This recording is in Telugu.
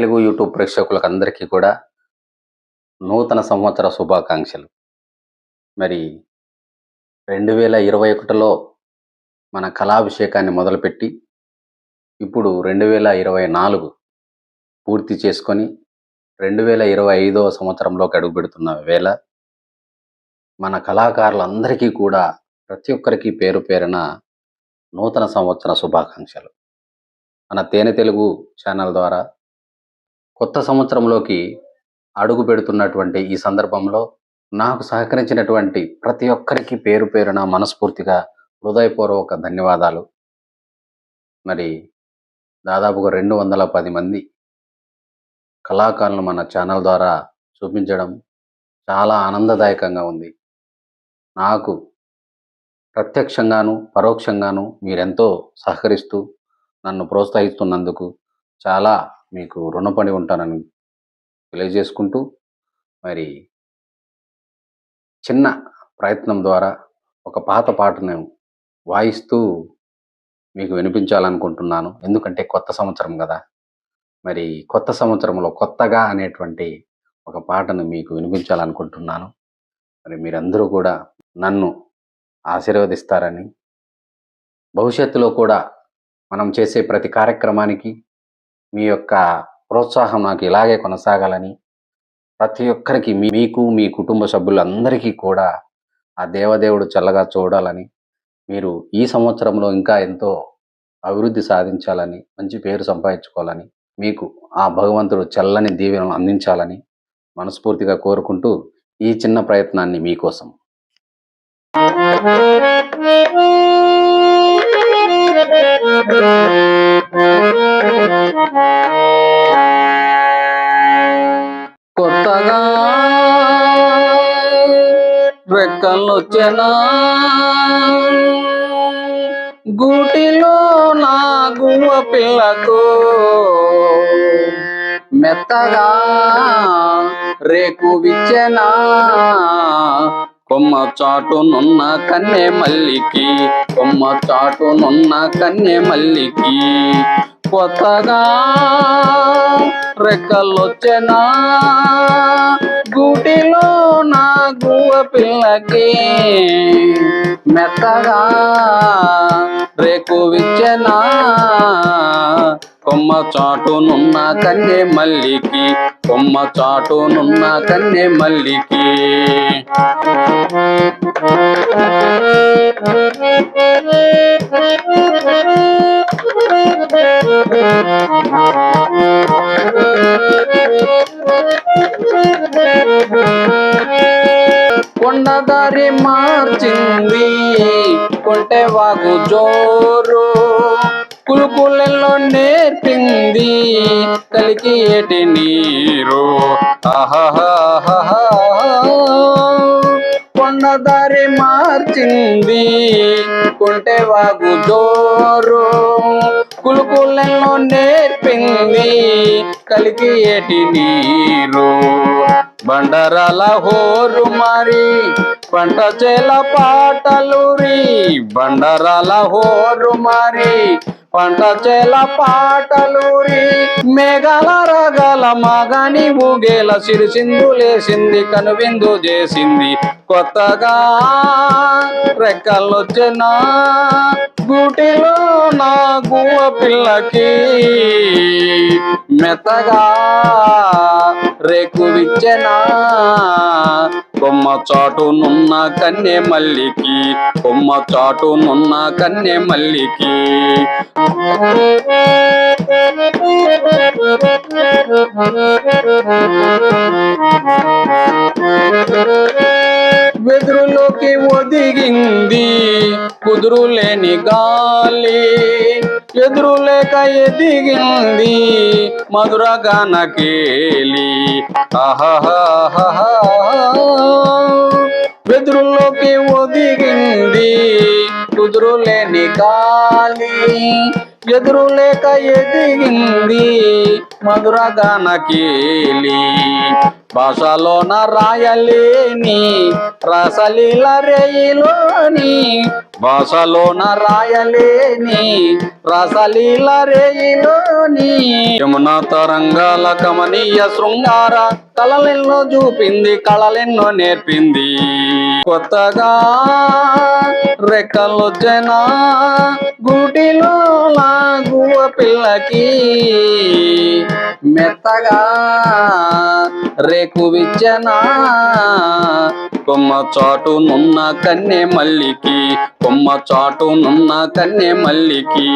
తెలుగు యూట్యూబ్ ప్రేక్షకులకు అందరికీ కూడా నూతన సంవత్సర శుభాకాంక్షలు. మరి రెండు వేల ఇరవై ఒకటిలో మన కళాభిషేకాన్ని మొదలుపెట్టి ఇప్పుడు రెండు వేల ఇరవై నాలుగు పూర్తి చేసుకొని రెండు వేల ఇరవై ఐదవ సంవత్సరంలోకి అడుగుపెడుతున్న వేళ మన కళాకారులందరికీ కూడా ప్రతి ఒక్కరికి పేరు పేరున నూతన సంవత్సర శుభాకాంక్షలు. మన తేనె తెలుగు ఛానల్ ద్వారా కొత్త సంవత్సరంలోకి అడుగు పెడుతున్నటువంటి ఈ సందర్భంలో నాకు సహకరించినటువంటి ప్రతి ఒక్కరికి పేరు పేరున మనస్ఫూర్తిగా హృదయపూర్వక ధన్యవాదాలు. మరి దాదాపుగా రెండు వందల పది మంది కళాకారులు మన ఛానల్ ద్వారా చూపించడం చాలా ఆనందదాయకంగా ఉంది. నాకు ప్రత్యక్షంగాను పరోక్షంగాను మీరెంతో సహకరిస్తూ నన్ను ప్రోత్సహిస్తున్నందుకు చాలా మీకు రుణపడి ఉంటానని తెలియజేసుకుంటూ మరి చిన్న ప్రయత్నం ద్వారా ఒక పాత పాటను వాయిస్తూ మీకు వినిపించాలనుకుంటున్నాను. ఎందుకంటే కొత్త సంవత్సరం కదా. మరి కొత్త సంవత్సరంలో కొత్తగా అనేటువంటి ఒక పాటను మీకు వినిపించాలనుకుంటున్నాను. మరి మీరందరూ కూడా నన్ను ఆశీర్వదిస్తారని భవిష్యత్తులో కూడా మనం చేసే ప్రతి కార్యక్రమానికి మీ యొక్క ప్రోత్సాహం నాకు ఇలాగే కొనసాగాలని ప్రతి ఒక్కరికి మీ- మీకు మీ కుటుంబ సభ్యులందరికీ కూడా ఆ దేవదేవుడు చల్లగా చూడాలని మీరు ఈ సంవత్సరంలో ఇంకా ఎంతో అభివృద్ధి సాధించాలని మంచి పేరు సంపాదించుకోవాలని మీకు ఆ భగవంతుడు చల్లని దీవెనలు అందించాలని మనస్ఫూర్తిగా కోరుకుంటూ ఈ చిన్న ప్రయత్నాన్ని మీకోసం. కొత్తగా రెక్కలొచ్చెనా? గూటిలో నా గువ్వ పిల్లకు మెత్తగా రేకు విచ్చెనా కొమ్మ చాటునున్న కన్నె మల్లికి కొమ్మ చాటునున్న కన్నె మల్లికి కొత్తగా రెక్కలొచ్చెనా గుటిలో నా గువ పిల్లకి మెత్తగా రేకు విచ్చెనా కొమ్మ చాటునున్న కన్నె మల్లికి కొమ్మ చాటునున్న కన్నె మల్లికి. కొండదారి మార్చింది. కొంటే వాగు జోరు. కులుకులలో నేర్పింది. కలికి ఏటి నీరు. ఆహాహాహాహా. దారి మార్చింది. కుంటే వాగు దోరు కులుకులలో నేర్పింది. కలికి ఏటి నీరు బండరాల హోరు మరి పంట చేల పాటలురి బండరాల హోరు మరి. పంట చేల పాటలూరి మేఘల రగల మగని ఊగేల సిరిసిందు లేసింది కనువిందు చేసింది. కొత్తగా రెక్కలొచ్చిన గుటిలో నా గువ్వ పిల్లకి మెత్తగా రేకు విచ్చెనా కొమ్మ చాటునున్న కన్నె మల్లికి. కొమ్మ చాటునున్న కన్నె మల్లికి. వెదురులోకి ఒదిగింది. కుదురు లేని గాలి. ఎదురు లేక ఎదిగింది మధుర గానకేలి. వెదురులోకి ఒదిగింది కుదురు లేని గాలి. ఎదురు లేక ఎదిగింది మధుర గానకేలి భాషలోన రాయలేని రసలీల రేయిలోని భాషలోన రాయలేని రసలీల రేయిలోని. యమున తరంగాల కమనీయ శృంగార కళలెన్నో చూపింది కళలెన్నో నేర్పింది. కొత్తగా రెక్కలొచ్చిన గుడిలో లాగువ పిల్లకి మెత్తగా రేకు విచ్చనా? కొమ్మ చాటు నున్న కన్నె మల్లికి కొమ్మ చాటు నున్న కన్నె మల్లికి.